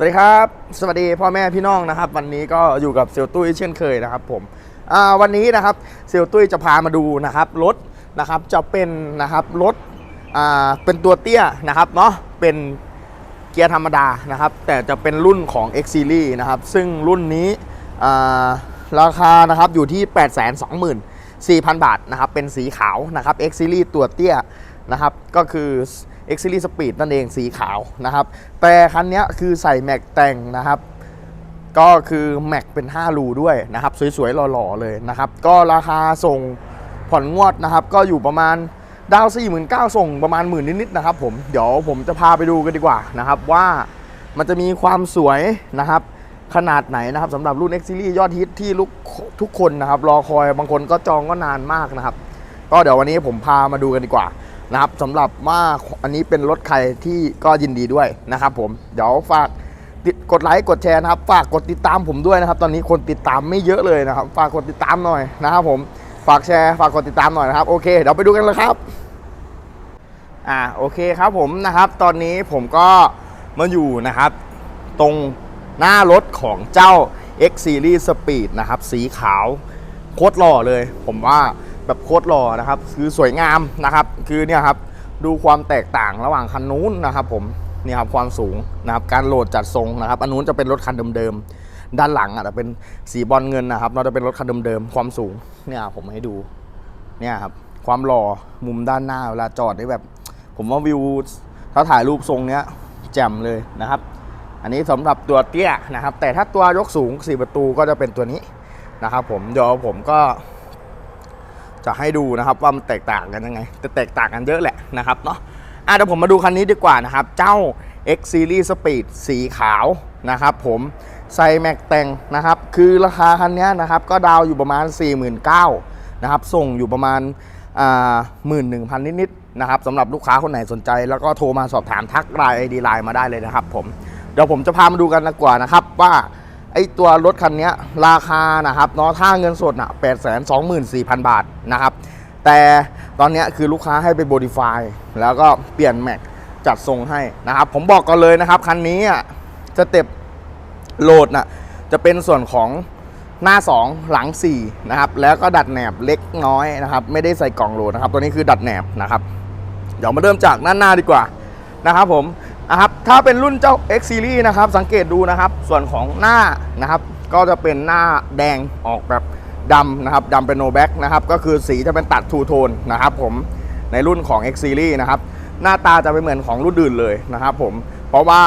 สวัสดีครับ สวัสดีพ่อแม่พี่น้องนะครับ วันนี้ก็อยู่กับเซลตุ้ยเช่นเคยนะครับผมวันนี้นะครับเซลตุ้ยจะพามาดูนะครับรถนะครับจะเป็นนะครับรถเป็นตัวเตี้ยนะครับเนาะเป็นเกียร์ธรรมดานะครับ แต่จะเป็นรุ่นของ X Series นะครับซึ่งรุ่นนี้ราคานะครับอยู่ที่ 824,000 บาทนะครับเป็นสีขาวนะครับ X Series ตัวเตี้ยนะครับก็คือ X Series Speed นั่นเองสีขาวนะครับ แต่คันนี้คือใส่แม็กแต่งนะครับ ก็คือแม็กเป็น 5 รูด้วยนะครับ สวยๆ หล่อๆ เลยนะครับ ก็ราคาส่งผ่อนงวดนะครับ ก็อยู่ประมาณดาว4 9 0 0ส่งประมาณหมื่นนิดๆนะครับผม เดี๋ยวผมจะพาไปดูกันดีกว่านะครับว่ามันจะมีความสวยนะครับขนาดไหนนะครับสำหรับรุ่น X Series ยอดฮิตที่ลูกทุกคนนะครับ รอคอยบางคนก็จองก็นานมากนะครับ ก็เดี๋ยววันนี้ผมพามาดูกันดีกว่า นะครับสำหรับว่าอันนี้เป็นรถใครที่ก็ยินดีด้วยนะครับผมเดี๋ยวฝากกดไลค์กดแชร์นะครับ ฝากกดติดตามผมด้วยนะครับ ตอนนี้คนติดตามไม่เยอะเลยนะครับ ฝากกดติดตามหน่อยนะครับผมฝากแชร์ฝากกดติดตามหน่อยนะครับโอเคเดี๋ยวไปดูกันเลยครับอ่าโอเคครับผมนะครับ ตอนนี้ผมก็มาอยู่นะครับ ตรงหน้ารถของเจ้า X Series Speed นะครับ สีขาวโคตรหล่อเลย ผมว่า แบบโคตรหล่อนะครับคือสวยงามนะครับ คือเนี่ยครับดูความแตกต่างระหว่างคันนู้นนะครับ ผมนี่ครับความสูงนะครับการโหลดจัดทรงนะครับอันนู้นจะเป็นรถคันเดิมๆด้านหลังอะจะเป็นสีบอลเงินนะครับ เราจะเป็นรถคันเดิมๆความสูงเนี่ยผมให้ดูเนี่ยครับความหล่อมุมด้านหน้าเวลาจอดได้แบบ ผมว่าวิวถ้าถ่ายรูปทรงเนี้ยแจ่มเลยนะครับ อันนี้สำหรับตัวเตี้ยนะครับ แต่ถ้าตัวยกสูง 4 ประตูก็จะเป็นตัวนี้นะครับ ผมเดี๋ยวผมก็ จะให้ดูนะครับว่ามันแตกต่างกันยังไงแต่แตกต่างกันเยอะแหละนะครับเนาะอะเดี๋ยวผมมาดูคันนี้ดีกว่านะครับ เจ้า X Series Speed สีขาวนะครับ ผมใส่แม็กแต่งนะครับ คือราคาคันนี้นะครับ ก็ดาวอยู่ประมาณ 49,000นะครับ ส่งอยู่ประมาณหมื่นหนึ่งพันนิดๆนะครับสำหรับลูกค้าคนไหนสนใจ แล้วก็โทรมาสอบถามทักไลน์ไอดีไลน์มาได้เลยนะครับ ผมเดี๋ยวผมจะพามาดูกันดีกว่านะครับว่า ไอตัวรถคันนี้ราคานะครับเนาะถ้าเงินสดน่ะแปดแสนสองหมื่นสี่พันบาทนะครับ แต่ตอนนี้คือลูกค้าให้ไปโบดิฟายแล้วก็เปลี่ยนแม็กจัดทรงให้นะครับ ผมบอกกันเลยนะครับ คันนี้อะจะเต็บโหลดน่ะจะเป็นส่วนของหน้า 2 หลัง 4 นะครับ แล้วก็ดัดแหนบเล็กน้อยนะครับ ไม่ได้ใส่กล่องโหลดนะครับ ตัวนี้คือดัดแหนบนะครับ เดี๋ยวมาเริ่มจากด้านหน้าดีกว่านะครับผม นะครับถ้าเป็นรุ่นเจ้า X Series นะครับ สังเกตดูนะครับ ส่วนของหน้านะครับ ก็จะเป็นหน้าแดงออกแบบดำนะครับดำเป็นโนแบ็กนะครับ ก็คือสีจะเป็นตัดทูโทนนะครับผมในรุ่นของ X Series นะครับ หน้าตาจะไม่เหมือนของรุ่นอื่นเลยนะครับผมเพราะว่า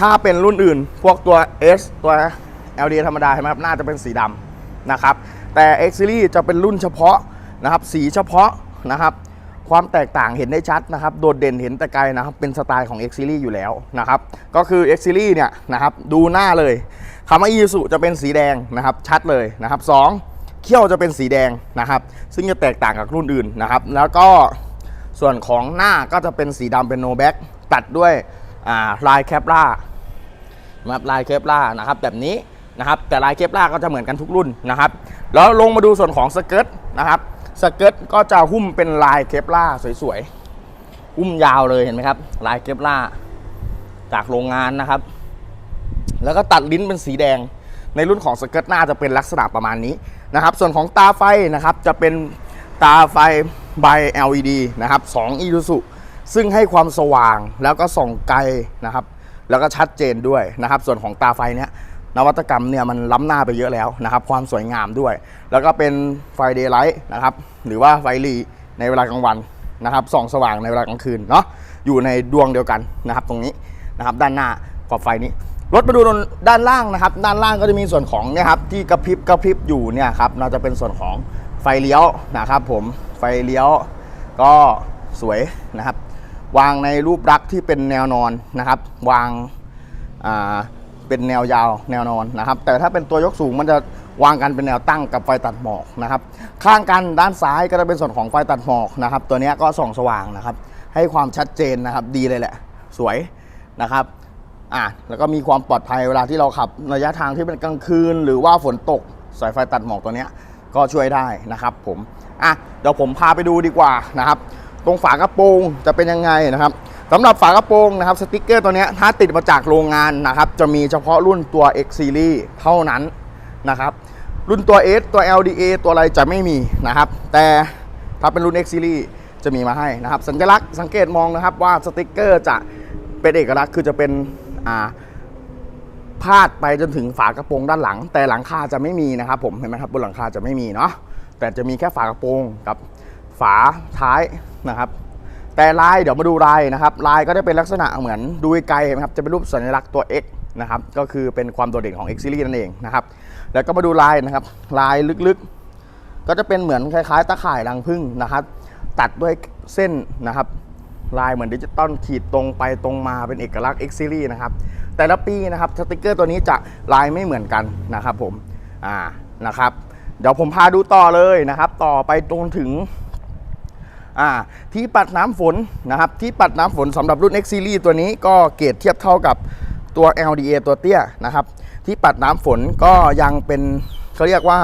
ถ้าเป็นรุ่นอื่น พวกตัว S ตัว LD ธรรมดาใช่ไหมครับหน้าจะเป็นสีดำนะครับ แต่ X Series จะเป็นรุ่นเฉพาะนะครับ สีเฉพาะนะครับ ความแตกต่างเห็นได้ชัดนะครับ โดดเด่นเห็นแต่ไกลนะครับ เป็นสไตล์ของ X Series อยู่แล้วนะครับ ก็คือ X Series เนี่ยนะครับ ดูหน้าเลยคำว่า Isuzu จะเป็นสีแดงนะครับ ชัดเลยนะครับสองเขี้ยวจะเป็นสีแดงนะครับ ซึ่งจะแตกต่างกับรุ่นอื่นนะครับ แล้วก็ส่วนของหน้าก็จะเป็นสีดำเป็นโนแบ็กตัดด้วยลายแคปล่านะครับลายเคปล่านะครับแบบนี้นะครับแต่ลายเคปล่าก็จะเหมือนกันทุกรุ่นนะครับ แล้วลงมาดูส่วนของสเกิร์ตนะครับ สเกิร์ตก็จะหุ้มเป็นลายเคปล่าสวยๆ หุ้มยาวเลยเห็นไหมครับ ลายเคปล่าจากโรงงานนะครับ แล้วก็ตัดลิ้นเป็นสีแดง ในรุ่นของสเกิร์ตหน้าจะเป็นลักษณะประมาณนี้นะครับ ส่วนของตาไฟนะครับจะเป็นตาไฟใบ LED นะครับ2 i 2 u ซึ่งให้ความสว่างแล้วก็ส่องไกลนะครับ แล้วก็ชัดเจนด้วยนะครับ ส่วนของตาไฟเนี้ย นวัตกรรมเนี่ยมันล้ำหน้าไปเยอะแล้วนะครับ ความสวยงามด้วย แล้วก็เป็นไฟเดย์ไลท์นะครับ หรือว่าไฟลีในเวลากลางวันนะครับส่องสว่างในเวลากลางคืนเนาะอยู่ในดวงเดียวกันนะครับ ตรงนี้นะครับ ด้านหน้าขอบไฟนี้รถมาดูด้านล่างนะครับ ด้านล่างก็จะมีส่วนของเนี่ยครับที่กระพริบกระพริบอยู่เนี่ยครับน่าจะเป็นส่วนของไฟเลี้ยวนะครับ ผมไฟเลี้ยวก็สวยนะครับ วางในรูปรักษ์ที่เป็นแนวนอนนะครับ วางอ่า เป็นแนวยาวแนวนอนนะครับ แต่ถ้าเป็นตัวยกสูงมันจะวางกันเป็นแนวตั้งกับไฟตัดหมอกนะครับ ข้างกันด้านซ้ายก็จะเป็นส่วนของไฟตัดหมอกนะครับ ตัวนี้ก็ส่องสว่างนะครับ ให้ความชัดเจนนะครับดีเลยแหละ สวยนะครับอะแล้วก็มีความปลอดภัยเวลาที่เราขับระยะทางที่เป็นกลางคืน หรือว่าฝนตกสายไฟตัดหมอกตัวนี้ก็ช่วยได้นะครับ ผมอะเดี๋ยวผมพาไปดูดีกว่านะครับ ตรงฝากระโปรงจะเป็นยังไงนะครับ สำหรับฝากระโปรงนะครับสติกเกอร์ตัวนี้ถ้าติดมาจากโรงงานนะครับจะมีเฉพาะรุ่นตัว X Series เท่านั้นนะครับรุ่นตัว S ตัว LDA ตัวอะไรจะไม่มีนะครับ แต่ถ้าเป็นรุ่น X Series จะมีมาให้นะครับ สัญลักษณ์สังเกตมองนะครับว่าสติกเกอร์จะเป็นเอกลักษณ์คือจะเป็นอ่าพาดไปจนถึงฝากระโปรงด้านหลัง แต่หลังคาจะไม่มีนะครับ ผมเห็นไหมครับบนหลังคาจะไม่มีเนาะแต่จะมีแค่ฝากระโปรงกับฝาท้ายนะครับ แต่ลายเดี๋ยวมาดูลายนะครับลายก็จะเป็นลักษณะเหมือนดูไกลเห็นไหมครับจะเป็นรูปสัญลักษณ์ตัว X นะครับก็คือเป็นความโดดเด่นของ X Series นั่นเองนะครับแล้วก็มาดูลายนะครับลายลึกๆ ก็จะเป็นเหมือนคล้ายๆ ตะข่ายรังผึ้งนะครับ ตัดด้วยเส้นนะครับลายเหมือนดิจิตอลขีดตรงไปตรงมาเป็นเอกลักษณ์ X Series นะครับแต่ละปีนะครับสติกเกอร์ตัวนี้จะลายไม่เหมือนกันนะครับผมอ่านะครับเดี๋ยวผมพาดูต่อเลยนะครับ ต่อไปตรงถึง อ่าที่ปัดน้ำฝนนะครับที่ปัดน้ำฝนสำหรับรุ่น X Series ตัวนี้ก็เกรดเทียบเท่ากับตัว LDA ตัวเตี้ยนะครับ ที่ปัดน้ำฝนก็ยังเป็นเขาเรียกว่า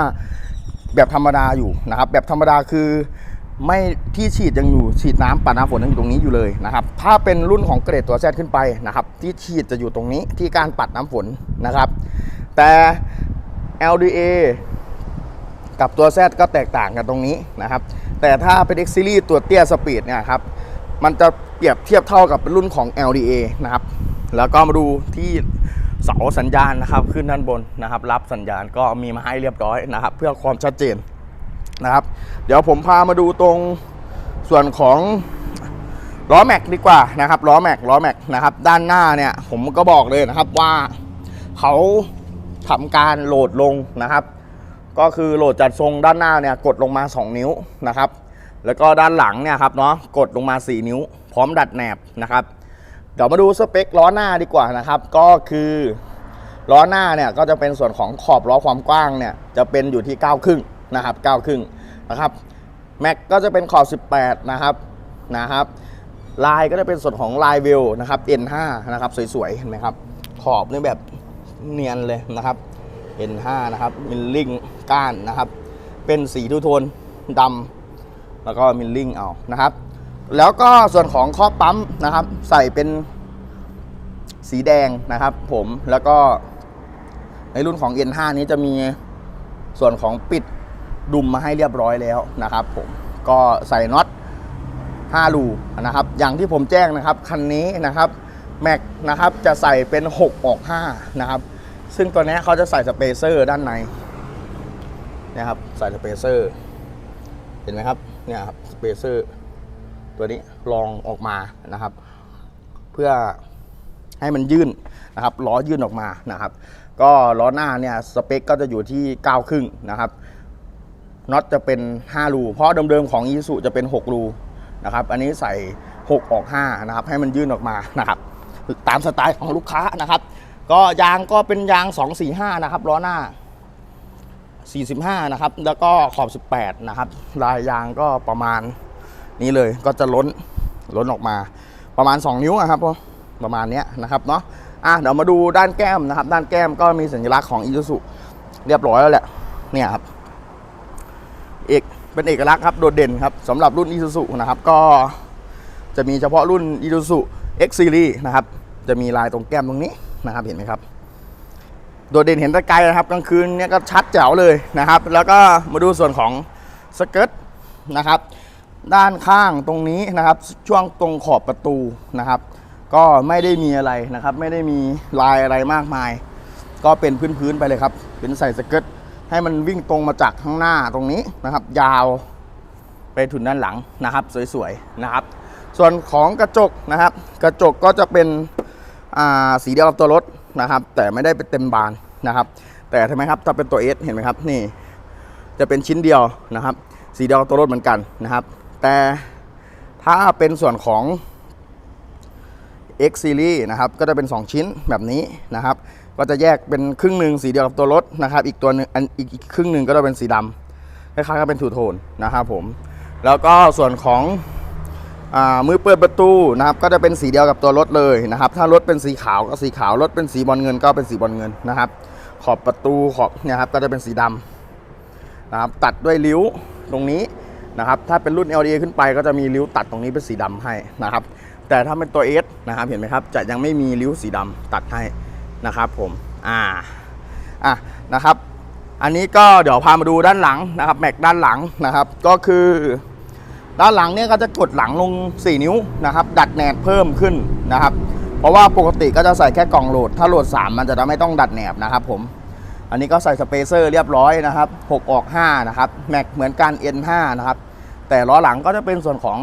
แบบธรรมดาอยู่นะครับ แบบธรรมดาคือไม่ที่ฉีดยังอยู่ฉีดน้ำปัดน้ำฝนยังอยู่ตรงนี้อยู่เลยนะครับถ้าเป็นรุ่นของเกรดตัวแซดขึ้นไปนะครับที่ฉีดจะอยู่ตรงนี้ที่การปัดน้ำฝนนะครับ แต่ LDA กับตัว Z ก็แตกต่างกันตรงนี้นะครับ แต่ถ้าเป็น X Series ตัวเตี้ยสปีดเนี่ยครับ มันจะเปรียบเทียบเท่ากับรุ่นของ LDA นะครับ แล้วก็มาดูที่เสาสัญญาณนะครับขึ้นด้านบนนะครับ รับสัญญาณก็มีมาให้เรียบร้อยนะครับ เพื่อความชัดเจนนะครับ เดี๋ยวผมพามาดูตรงส่วนของล้อแม็กดีกว่านะครับล้อแม็กล้อแม็กนะครับ ด้านหน้าเนี่ยผมก็บอกเลยนะครับว่าเขาทำการโหลดลงนะครับ ก็คือโหลดจัดทรงด้านหน้าเนี่ยกดลงมา 2 นิ้วนะครับ แล้วก็ด้านหลังเนี่ยครับเนาะกดลงมา 4 นิ้ว พร้อมดัดแหนบนะครับเดี๋ยวมาดูสเปคล้อหน้าดีกว่านะครับ ก็คือล้อหน้าเนี่ยก็จะเป็นส่วนของขอบล้อความกว้างเนี่ยจะเป็นอยู่ที่9ครึ่งนะครับ9ครึ่งนะครับแม็กก็จะเป็นขอบ 18 นะครับนะครับลายก็จะเป็นส่วนของลายเวนะครับ N5 นะครับสวยๆเห็นไหมครับขอบนี่แบบเนียนเลยนะครับ N5 นะครับมิลลิ่งก้านนะครับ เป็นสีทูโทนดำแล้วก็มิลลิ่งเอานะครับ แล้วก็ส่วนของข้อปั๊มนะครับ ใส่เป็นสีแดงนะครับ ผมแล้วก็ในรุ่นของ N5 นี้จะมีส่วนของปิดดุมมาให้เรียบร้อยแล้วนะครับ ผมก็ใส่น็อต5รูนะครับ อย่างที่ผมแจ้งนะครับคันนี้นะครับแม็กนะครับจะใส่เป็น 6 ออก 5 นะครับ ซึ่งตัวนี้เขาจะใส่สเปเซอร์ด้านในนะครับใส่สเปเซอร์เห็นไหมครับเนี่ยครับสเปเซอร์ตัวนี้ลองออกมานะครับ เพื่อให้มันยื่นนะครับล้อยื่นออกมานะครับ ก็ล้อหน้าเนี่ยสเปคก็จะอยู่ที่9ครึ่งนะครับน็อตจะเป็น 5 รู เพราะเดิมๆของอีซูจะเป็น 6 รูนะครับ อันนี้ใส่ 6 ออก 5 นะครับ ให้มันยื่นออกมานะครับ ตามสไตล์ของลูกค้านะครับ ก็ยางก็เป็นยาง 245 นะครับล้อหน้า 45 นะครับ แล้วก็ขอบ 18 นะครับลายยางก็ประมาณนี้เลยก็จะล้นล้นออกมาประมาณ 2 นิ้วอะครับประมาณนี้นะครับเนาะอะเดี๋ยวมาดูด้านแก้มนะครับ ด้านแก้มก็มีสัญลักษณ์ของอีซูซุเรียบร้อยแล้วแหละเนี่ยครับเอกเป็นเอกลักษณ์ครับโดดเด่นครับสำหรับรุ่นอีซูซุนะครับ ก็จะมีเฉพาะรุ่นอีซูซุ X Series นะครับ จะมีลายตรงแก้มตรงนี้ นะครับเห็นไหมครับ โดดเด่นเห็นต่ไกลนะครับกลางคืนเนี่ยก็ชัดแจ๋วเลยนะครับ แล้วก็มาดูส่วนของสเกิร์ตนะครับ ด้านข้างตรงนี้นะครับ ช่วงตรงขอบประตูนะครับ ก็ไม่ได้มีอะไรนะครับ ไม่ได้มีลายอะไรมากมาย ก็เป็นพื้นๆไปเลยครับ เป็นใส่สเกิร์ตให้มันวิ่งตรงมาจากข้างหน้าตรงนี้นะครับ ยาวไปถึงด้านหลังนะครับ สวยๆนะครับ ส่วนของกระจกนะครับ กระจกก็จะเป็น สีเดียวกับตัวรถนะครับ แต่ไม่ได้เป็นเต็มบานนะครับ แต่ทำไมครับถ้าเป็นตัว S เห็นไหมครับนี่ จะเป็นชิ้นเดียวนะครับ สีเดียวกับตัวรถเหมือนกันนะครับ แต่ถ้าเป็นส่วนของ X Series นะครับก็จะเป็น 2 ชิ้นแบบนี้นะครับ ก็จะแยกเป็นครึ่งหนึ่งสีเดียวกับตัวรถนะครับ อีกตัวหนึงอันอีกครึ่งหนึ่งก็จะเป็นสีดำคล้ายๆกับเป็นทูโทนนะครับผมแล้วก็ส่วนของ มือเปิดประตูนะครับก็จะเป็นสีเดียวกับตัวรถเลยนะครับ ถ้ารถเป็นสีขาวก็สีขาวรถเป็นสีบอลเงินก็เป็นสีบอลเงินนะครับ ขอบประตูขอบเนี่ยครับก็จะเป็นสีดำนะครับตัดด้วยริ้วตรงนี้นะครับถ้าเป็นรุ่น LDA ขึ้นไปก็จะมีริ้วตัดตรงนี้เป็นสีดำให้นะครับ แต่ถ้าเป็นตัว S นะครับเห็นไหมครับจะยังไม่มีริ้วสีดำตัดให้นะครับผมอ่าอะนะครับ อันนี้ก็เดี๋ยวพามาดูด้านหลังนะครับแม็กด้านหลังนะครับ ก็คือ ด้านหลังเนี่ยก็จะกดหลังลง 4 นิ้วนะครับดัดแหนบเพิ่มขึ้นนะครับ เพราะว่าปกติก็จะใส่แค่กล่องโหลด ถ้าโหลด 3 มันจะไม่ต้องดัดแหนบนะครับผมอันนี้ก็ใส่สเปเซอร์เรียบร้อยนะครับ 6 ออก 5 นะครับแม็กเหมือนกัน N5 นะครับ แต่ล้อหลังก็จะเป็นส่วนของ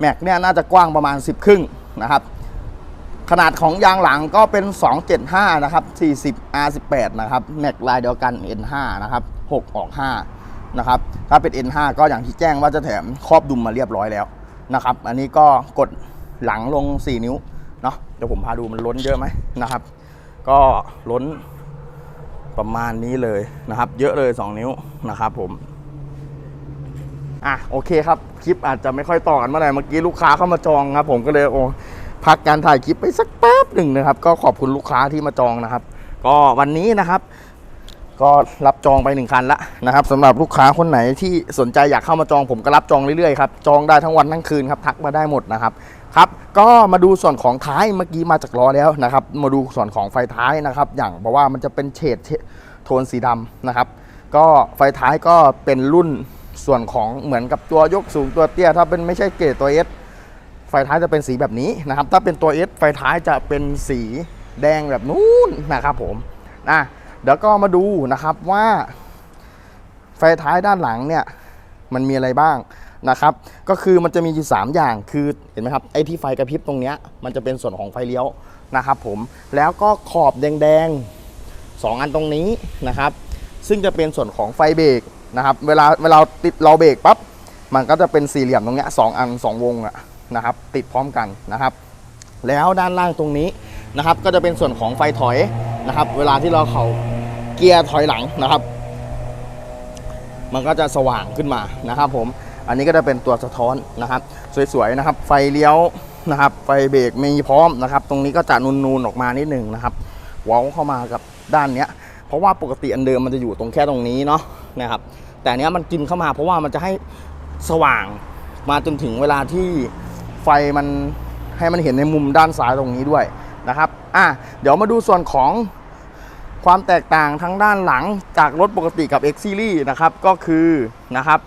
แม็กเนี่ยน่าจะกว้างประมาณ 10 ครึ่งนะครับขนาดของยางหลังก็เป็น 275 นะครับ 40 R18 นะครับแม็กลายเดียวกัน N5 นะครับ 6 ออก 5 นะครับถ้าเป็น N5 ก็อย่างที่แจ้งว่าจะแถมครอบดุมมาเรียบร้อยแล้วนะครับ อันนี้ก็กดหลังลง 4 นิ้วเนาะเดี๋ยวผมพาดูมันล้นเยอะไหมนะครับ ก็ล้นประมาณนี้เลยนะครับ เยอะเลย 2 นิ้วนะครับผมอะโอเคครับ คลิปอาจจะไม่ค่อยต่อกันเมื่อไหร่เมื่อกี้ลูกค้าเข้ามาจองครับ ผมก็เลยโอ้พักการถ่ายคลิปไปสักแป๊บหนึ่งนะครับ ก็ขอบคุณลูกค้าที่มาจองนะครับ ก็วันนี้นะครับ ก็รับจองไปหนึ่งคันละนะครับสำหรับลูกค้าคนไหนที่สนใจอยากเข้ามาจองผมก็รับจองเรื่อยๆครับจองได้ทั้งวันทั้งคืนครับทักมาได้หมดนะครับครับก็มาดูส่วนของท้ายเมื่อกี้มาจากล้อแล้วนะครับมาดูส่วนของไฟท้ายนะครับ อย่างเพราะว่ามันจะเป็นเฉดโทนสีดำนะครับ ก็ไฟท้ายก็เป็นรุ่นส่วนของเหมือนกับตัวยกสูงตัวเตี้ย ถ้าเป็นไม่ใช่เกรดตัว S ไฟท้ายจะเป็นสีแบบนี้นะครับ ถ้าเป็นตัว S ไฟท้ายจะเป็นสีแดงแบบนู้นนะครับผมนะ เดี๋ยวก็มาดูนะครับว่าไฟท้ายด้านหลังเนี่ยมันมีอะไรบ้างนะครับ ก็คือมันจะมีอยู่สามอย่างคือเห็นไหมครับไอ้ที่ไฟกระพริบตรงเนี้ยมันจะเป็นส่วนของไฟเลี้ยวนะครับ ผมแล้วก็ขอบแดงๆสองอันตรงนี้นะครับ ซึ่งจะเป็นส่วนของไฟเบรกนะครับ เวลาเวลาติดเราเบรกปั๊บมันก็จะเป็นสี่เหลี่ยมตรงเนี้ยสองอันสองวงอะนะครับ ติดพร้อมกันนะครับ แล้วด้านล่างตรงนี้นะครับ ก็จะเป็นส่วนของไฟถอยนะครับ เวลาที่เราเขา เกียร์ถอยหลังนะครับ มันก็จะสว่างขึ้นมานะครับ ผม อันนี้ก็จะเป็นตัวสะท้อนนะครับ สวยๆนะครับ ไฟเลี้ยวนะครับ ไฟเบรกมีพร้อมนะครับ ตรงนี้ก็จะนูนๆออกมานิดหนึ่งนะครับว้าเข้ามากับด้านเนี้ย เพราะว่าปกติอันเดิมมันจะอยู่ตรงแค่ตรงนี้เนาะนะครับ แต่อันเนี้ยมันกินเข้ามาเพราะว่ามันจะให้สว่างมาจนถึงเวลาที่ไฟมันให้มันเห็นในมุมด้านซ้ายตรงนี้ด้วยนะครับ อะ เดี๋ยวมาดูส่วนของ ความแตกต่างทั้งด้านหลังจากรถปกติกับ X Series นะครับก็คือนะครับ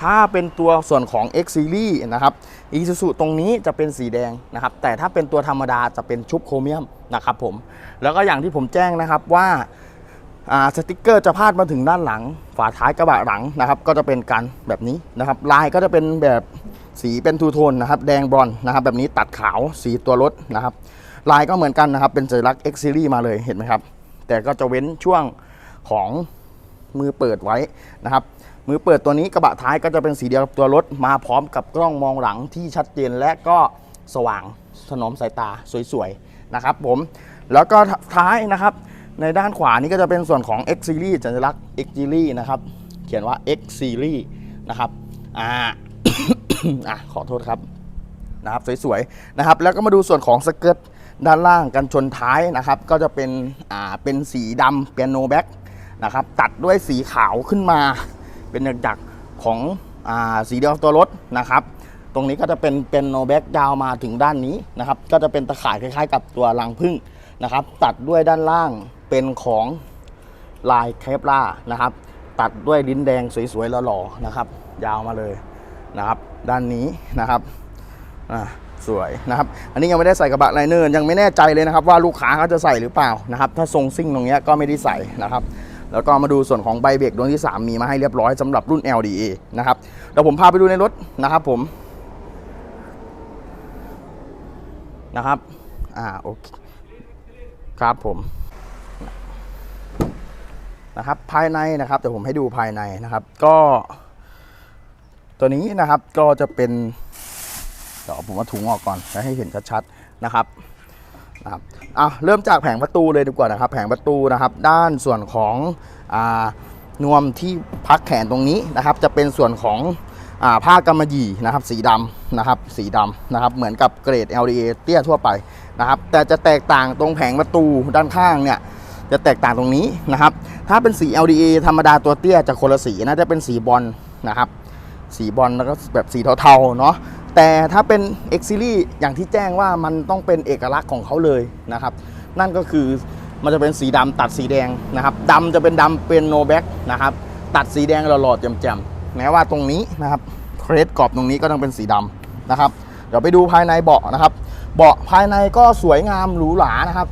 ถ้าเป็นตัวส่วนของ X Series นะครับ Isuzu ตรงนี้จะเป็นสีแดงนะครับ แต่ถ้าเป็นตัวธรรมดาจะเป็นชุบโครเมียมนะครับผม แล้วก็อย่างที่ผมแจ้งนะครับว่าสติกเกอร์จะพาดมาถึงด้านหลัง ฝาท้ายกระบะหลังนะครับ ก็จะเป็นกันแบบนี้นะครับ ลายก็จะเป็นแบบสีเป็นทูโทนนะครับ แดงบรอนนะครับ แบบนี้ตัดขาวสีตัวรถนะครับ ลายก็เหมือนกันนะครับ เป็นสัญลักษณ์ X Series มาเลยเห็นไหมครับ แต่ก็จะเว้นช่วงของมือเปิดไว้นะครับ มือเปิดตัวนี้กระบะท้ายก็จะเป็นสีเดียวกับตัวรถมาพร้อมกับกล้องมองหลังที่ชัดเจนและก็สว่างถนอมสายตาสวยๆนะครับผมแล้วก็ท้ายนะครับ ในด้านขวานี้ก็จะเป็นส่วนของ X Series สัญลักษณ์ X Series นะครับ เขียนว่า X Series นะครับอ่าอะขอโทษครับนะครับสวยๆนะครับ แล้วก็มาดูส่วนของสเกิร์ต ด้านล่างกันชนท้ายนะครับ ก็จะเป็นอ่าเป็นสีดำเปียโนแบ็กนะครับ ตัดด้วยสีขาวขึ้นมา เป็นจากๆของอ่าสีเดียวตัวรถนะครับ ตรงนี้ก็จะเป็นเป็นโนแบ็กยาวมาถึงด้านนี้นะครับ ก็จะเป็นตะข่ายคล้ายๆ กับตัวรังผึ้งนะครับ ตัดด้วยด้านล่างเป็นของลายเคปล่านะครับ ตัดด้วยลินแดงสวยๆหล่อๆนะครับ ยาวมาเลยนะครับ ด้านนี้นะครับอ่า สวยนะครับ อันนี้ยังไม่ได้ใส่กระบะไลเนอร์ยังไม่แน่ใจเลยนะครับ ว่าลูกค้าเขาจะใส่หรือเปล่านะครับ ถ้าทรงซิ่งตรงเนี้ยก็ไม่ได้ใส่นะครับ แล้วก็มาดูส่วนของใบเบรกดวงที่ 3 มีมาให้เรียบร้อยสำหรับรุ่น LDA นะครับเดี๋ยวผมพาไปดูในรถนะครับผมนะครับอ่าโอเคครับผมนะครับภายในนะครับเดี๋ยวผมให้ดูภายในนะครับ ก็ ตัวนี้นะครับก็จะเป็น ดี๋ยวผมเอาถุงออกก่อนจะให้เห็นชัดๆนะครับนะครับอะเริ่มจากแผงประตูเลยดีกว่านะครับ แผงประตูนะครับ ด้านส่วนของอ่านวมที่พักแขนตรงนี้นะครับ จะเป็นส่วนของอ่าผ้ากำมะหยี่นะครับ สีดำนะครับ สีดำนะครับ เหมือนกับเกรด LDA เตี้ยทั่วไปนะครับ แต่จะแตกต่างตรงแผงประตูด้านข้างเนี่ยจะแตกต่างตรงนี้นะครับ ถ้าเป็นสี LDA ธรรมดาตัวเตี้ยจะคนละสีนะจะเป็นสีบอลนะครับ สีบอลแล้วก็แบบสีเทาๆเนาะ แต่ถ้าเป็น X Series อย่างที่แจ้งว่ามันต้องเป็นเอกลักษณ์ของเขาเลยนะครับ นั่นก็คือมันจะเป็นสีดำตัดสีแดงนะครับดำจะเป็นดำเป็นโนแบ็กนะครับ ตัดสีแดงหล่อๆแจ่มๆแม้ว่าตรงนี้นะครับเครสกรอบตรงนี้ก็ต้องเป็นสีดำนะครับ เดี๋ยวไปดูภายในเบาะนะครับ เบาะภายในก็สวยงามหรูหรานะครับ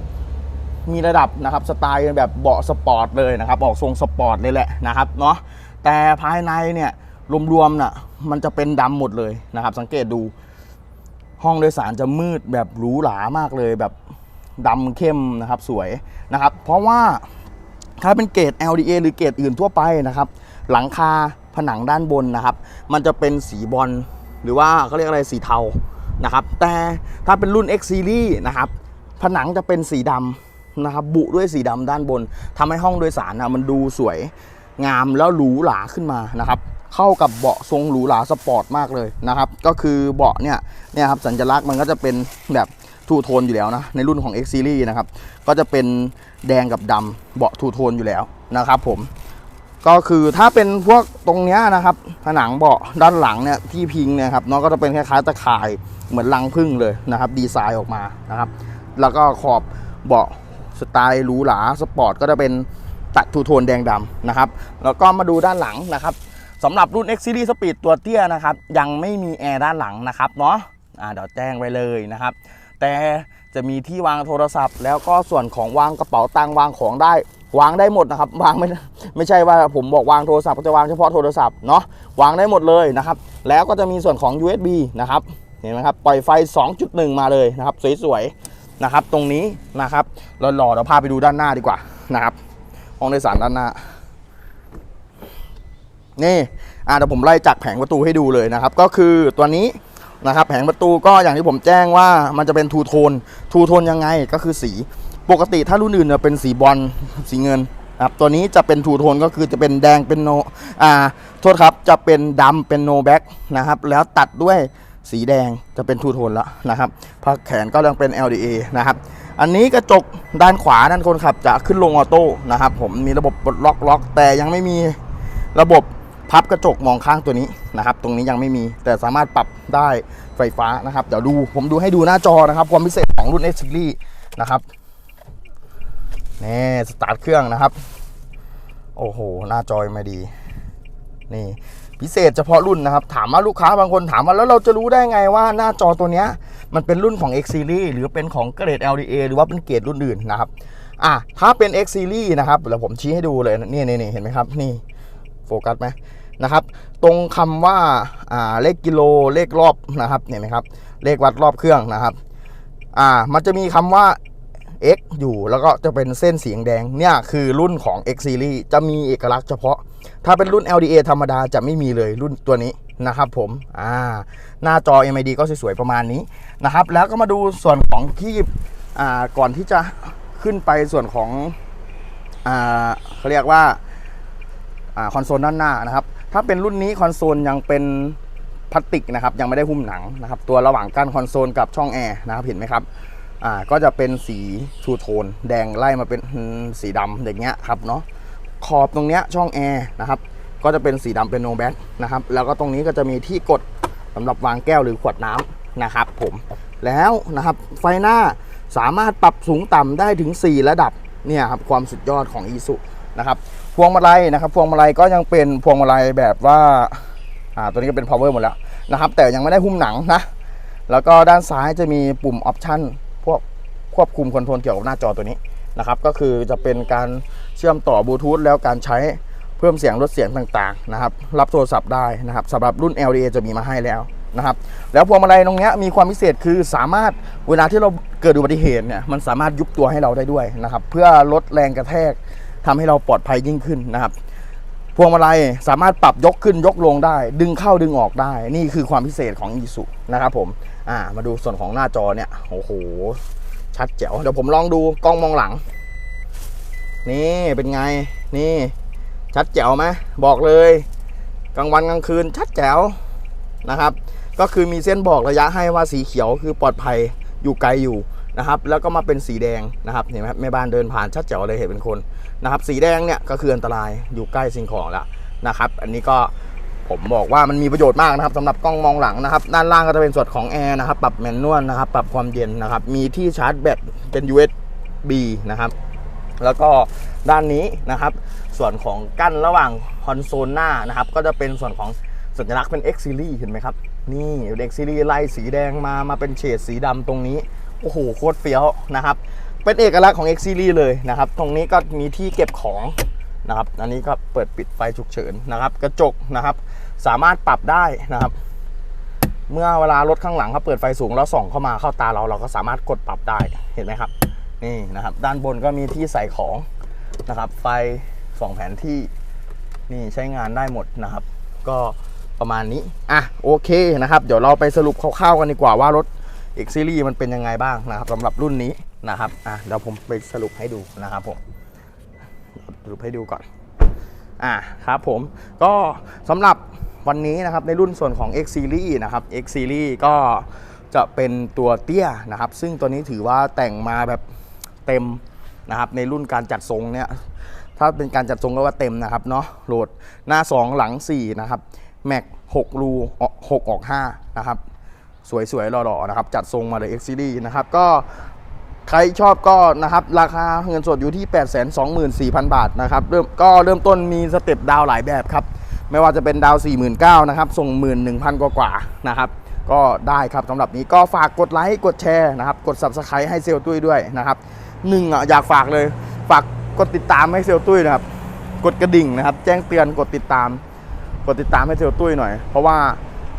มีระดับนะครับสไตล์แบบเบาะสปอร์ตเลยนะครับออกทรงสปอร์ตเลยแหละนะครับเนาะแต่ภายในเนี่ย รวมๆน่ะมันจะเป็นดำหมดเลยนะครับ สังเกตดู ห้องโดยสารจะมืดแบบหรูหรามากเลยแบบดำเข้มนะครับสวยนะครับ เพราะว่าถ้าเป็นเกรด LDA หรือเกรดอื่นทั่วไปนะครับ หลังคาผนังด้านบนนะครับ มันจะเป็นสีบอลหรือว่าเขาเรียกอะไรสีเทานะครับ แต่ถ้าเป็นรุ่น X Series นะครับผนังจะเป็นสีดำนะครับ บุด้วยสีดำด้านบนทำให้ห้องโดยสารนะมันดูสวยงามแล้วหรูหราขึ้นมานะครับ เข้ากับเบาะทรงหรูหราสปอร์ตมากเลยนะครับ ก็คือเบาะเนี่ยเนี่ยครับสัญลักษณ์มันก็จะเป็นแบบทูโทนอยู่แล้วนะในรุ่นของ X Series นะครับ ก็จะเป็นแดงกับดำเบาะทูโทนอยู่แล้วนะครับผมก็คือถ้าเป็นพวกตรงเนี้ยนะครับผนังเบาะด้านหลังเนี่ยที่พิงเนี่ยครับเน้องก็จะเป็นคล้ายๆตะข่ายเหมือนรังผึ้งเลยนะครับ ดีไซน์ออกมานะครับ แล้วก็ขอบเบาะสไตล์หรูหราสปอร์ตก็จะเป็นตัดทูโทนแดงดำนะครับ แล้วก็มาดูด้านหลังนะครับ สำหรับรุ่น X Series Speed ตัวเตี้ยนะครับ ยังไม่มีแอร์ด้านหลังนะครับเนาะอ่าเดี๋ยวแจ้งไว้เลยนะครับ แต่จะมีที่วางโทรศัพท์ แล้วก็ส่วนของวางกระเป๋าตังค์วางของได้วางได้หมดนะครับวางไม่ไม่ใช่ว่าผมบอกวางโทรศัพท์ก็จะวางเฉพาะโทรศัพท์เนาะวางได้หมดเลยนะครับ แล้วก็จะมีส่วนของ USB นะครับเห็นไหมครับปล่อยไฟ 2.1 มาเลยนะครับ สวยๆนะครับ ตรงนี้นะครับหล่อๆเดี๋ยวพาไปดูด้านหน้าดีกว่านะครับห้องโดยสารด้านหน้า นี่อ่าเดี๋ยวผมไล่จากแผงประตูให้ดูเลยนะครับ ก็คือตัวนี้นะครับแผงประตูก็อย่างที่ผมแจ้งว่ามันจะเป็นทูโทนทูโทนยังไงก็คือสีปกติถ้ารุ่นอื่นจะเป็นสีบอลสีเงินครับตัวนี้จะเป็นทูโทนก็คือจะเป็นแดงเป็นโนอ่าโทษครับจะเป็นดำเป็นโนแบ็กนะครับแล้วตัดด้วยสีแดงจะเป็นทูโทนแล้วนะครับพักแขนก็ยังเป็น LDA นะครับอันนี้กระจกด้านขวาด้านคนขับจะขึ้นลงออโต้นะครับผมมีระบบปลดล็อกล็อกแต่ยังไม่มีระบบ พับกระจกมองข้างตัวนี้นะครับ ตรงนี้ยังไม่มีแต่สามารถปรับได้ไฟฟ้านะครับ เดี๋ยวดูผมดูให้ดูหน้าจอนะครับ ความพิเศษของรุ่น S Series นะครับนี่สตาร์ทเครื่องนะครับ โอ้โห หน้าจอยไม่ดี นี่พิเศษเฉพาะรุ่นนะครับ ถามว่าลูกค้าบางคนถามว่าแล้วเราจะรู้ได้ไงว่าหน้าจอตัวเนี้ยมันเป็นรุ่นของ X Series หรือเป็นของเกรด LDA หรือว่าเป็นเกรดรุ่นอื่นนะครับอะถ้าเป็น X Series นะครับเดี๋ยวผมชี้ให้ดูเลยนี่นี่เห็นไหมครับ นี่โฟกัสไหม นะครับ ตรงคำว่าอ่าเลขกิโลเลขรอบนะครับเห็นไหมครับ เลขวัดรอบเครื่องนะครับ อ่า มันจะมีคำว่า X อยู่แล้วก็จะเป็นเส้นสีแดงเนี่ยคือรุ่นของ X Series จะมีเอกลักษณ์เฉพาะ ถ้าเป็นรุ่น LDA ธรรมดาจะไม่มีเลยรุ่นตัวนี้นะครับผม อ่า หน้าจอ MID ก็สวยๆประมาณนี้นะครับ แล้วก็มาดูส่วนของที่อ่าก่อนที่จะขึ้นไปส่วนของ อ่าเขาเรียกว่า อ่า คอนโซลด้านหน้านะครับ ถ้าเป็นรุ่นนี้คอนโซลยังเป็นพลาสติกนะครับยังไม่ได้หุ้มหนังนะครับ ตัวระหว่างกั้นคอนโซลกับช่องแอร์นะครับเห็นไหมครับอ่าก็จะเป็นสีทูโทน แดงไล่มาเป็นสีดำอย่างเงี้ยครับเนาะขอบตรงเนี้ยช่องแอร์นะครับก็จะเป็นสีดำเป็นโนแบ็คนะครับแล้วก็ตรงนี้ก็จะมีที่กดสำหรับวางแก้วหรือขวดน้ำนะครับผมแล้วนะครับไฟหน้าสามารถปรับสูงต่ำได้ถึง 4 ระดับเนี่ยครับความสุดยอดของอีสุ นะครับพวงมาลัยนะครับพวงมาลัยก็ยังเป็นพวงมาลัยแบบว่าอ่าตัวนี้ก็เป็น power หมดแล้วนะครับ แต่ยังไม่ได้หุ้มหนังนะแล้วก็ด้านซ้ายจะมีปุ่มออปชันพวกควบคุมคอนโทรลเกี่ยวกับหน้าจอตัวนี้นะครับก็คือจะเป็นการเชื่อมต่อบลูทูธแล้วการใช้เพิ่มเสียงลดเสียงต่างๆนะครับรับโทรศัพท์ได้นะครับสำหรับรุ่น LDA จะมีมาให้แล้วนะครับแล้วพวงมาลัยตรงนี้มีความพิเศษคือสามารถเวลาที่เราเกิดอุบัติเหตุเนี่ยมันสามารถยุบตัวให้เราได้ด้วยนะครับเพื่อลดแรงกระแทก ทำให้เราปลอดภัยยิ่งขึ้นนะครับ พวงมาลัยสามารถปรับยกขึ้นยกลงได้ ดึงเข้าดึงออกได้ นี่คือความพิเศษของ i s u นะครับผมอ่ามาดูส่วนของหน้าจอเนี่ยโอ้โห ชัดแจ๋วเดี๋ยวผมลองดูกล้องมองหลัง นี่เป็นไงนี่ ชัดแจ๋วไหมบอกเลยกลางวันกลางคืนชัดแจ๋วนะครับ ก็คือมีเส้นบอกระยะให้ว่าสีเขียวคือปลอดภัยอยู่ไกลอยู่ นะครับแล้วก็มาเป็นสีแดงนะครับเห็นไหมครับแม่บ้านเดินผ่านชัดแจ๋วเลยเห็นเป็นคนนะครับสีแดงเนี่ยก็คืออันตรายอยู่ใกล้สิ่งของแล้วนะครับอันนี้ก็ผมบอกว่ามันมีประโยชน์มากนะครับสำหรับกล้องมองหลังนะครับด้านล่างก็จะเป็นส่วนของแอร์นะครับปรับแมนนวลนะครับปรับความเย็นนะครับมีที่ชาร์จแบตเป็น USB นะครับแล้วก็ด้านนี้นะครับส่วนของกั้นระหว่างคอนโซลหน้านะครับก็จะเป็นส่วนของสัญลักษณ์เป็น X Series เห็นไหมครับนี่เป็น X Series ไล่สีแดงมามาเป็นเฉดสีดำตรงนี้ อ้โหโคตรเฟี้ยวนะครับ เป็นเอกลักษณ์ของ X Series เลยนะครับ ตรงนี้ก็มีที่เก็บของนะครับ อันนี้ก็เปิดปิดไฟฉุกเฉินนะครับ กระจกนะครับ สามารถปรับได้นะครับ เมื่อเวลารถข้างหลังเขาเปิดไฟสูงแล้วส่องเข้ามาเข้าตาเราเราก็สามารถกดปรับได้เห็นไหมครับ นี่นะครับ ด้านบนก็มีที่ใส่ของนะครับ ไฟสองแผนที่นี่ใช้งานได้หมดนะครับ ก็ประมาณนี้ อะโอเคนะครับ เดี๋ยวเราไปสรุปคร่าวๆกันดีกว่าว่ารถ X Series มันเป็นยังไงบ้างนะครับสำหรับรุ่นนี้นะครับอะเดี๋ยวผมไปสรุปให้ดูนะครับผมสรุปให้ดูก่อนอ่าครับผมก็สำหรับวันนี้นะครับในรุ่นส่วนของ X Series นะครับ X Series ก็จะเป็นตัวเตี้ยนะครับ ซึ่งตัวนี้ถือว่าแต่งมาแบบเต็มนะครับในรุ่นการจัดทรงเนี่ยถ้าเป็นการจัดทรงก็ว่าเต็มนะครับเนาะโหลดหน้า 2 หลัง 4 นะครับ แม็ก6รูออก6ออก5นะครับ สวยๆหล่อๆนะครับ จัดทรงมาเลย X Series นะครับ ก็ใครชอบก็นะครับ ราคาเงินสดอยู่ที่ 824,000 บาทนะครับเริ่มก็เริ่มต้นมีสเต็ปดาวหลายแบบครับ ไม่ว่าจะเป็นดาว 49,000นะครับ ส่ง 11,000 กว่ากว่าๆนะครับ ก็ได้ครับสำหรับนี้ก็ฝากกดไลค์กดแชร์นะครับ กด Subscribe ให้เซลลตุ้ยด้วยนะครับหนึ่งอยากฝากเลย ฝากกดติดตามให้เซลลตุ้ยนะครับ กดกระดิ่งนะครับ แจ้งเตือนกดติดตาม กดติดตามให้เซลลตุ้ยหน่อย เพราะว่า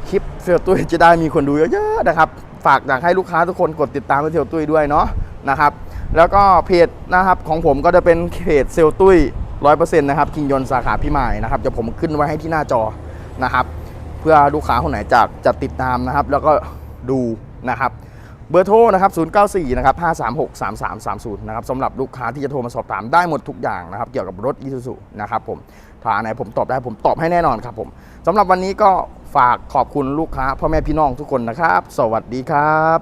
คลิปเซลลตุ้ยจะได้มีคนดูเยอะๆนะครับ ฝากอยากให้ลูกค้าทุกคนกดติดตามเซลตุ้ยด้วยเนาะนะครับ แล้วก็เพจนะครับของผมก็จะเป็นเพจเซลตุ้ยร้อยเปอร์เซ็นต์นะครับคิงยนสาขาพี่มายนะครับจะผมขึ้นไว้ให้ที่หน้าจอนะครับ เพื่อลูกค้าคนไหนจะจะติดตามนะครับ แล้วก็ดูนะครับเบอร์โทรนะครับ 094 นะครับ 536 3330 นะครับสำหรับลูกค้าที่จะโทรมาสอบถามได้หมดทุกอย่างนะครับ เกี่ยวกับรถอีซูซูนะครับผมถ้าอันไหนผมตอบได้ผมตอบให้แน่นอนครับผมสำหรับวันนี้ก็ ฝากขอบคุณลูกค้าพ่อแม่พี่น้องทุกคนนะครับ สวัสดีครับ